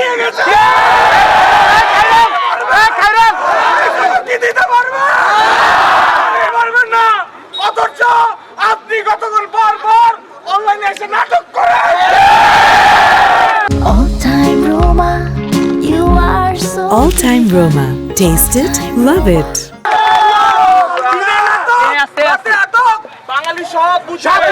নিয়ে গেছে দিতে পারবেন না। অথচ আপনি গতকাল বারবার অনলাইনে এসে নাটক করেন। All time Roma, you are so. All time Roma, taste it, love it. বাঙালি সব বুঝাবে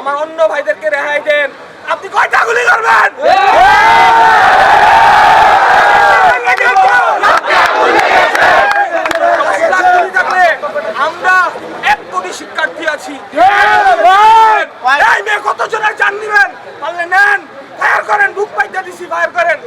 আমার অন্য ভাইদেরকে রেহাই দেন। আপনি কয়টা গুলি করবেন? আমরা এক কোটি শিক্ষার্থী আছি। মেয়ে কত জনের জান নিবেন? পারলে নেন। ফায়ার করেন, বুক পাইতে দিছি, ফায়ার করেন।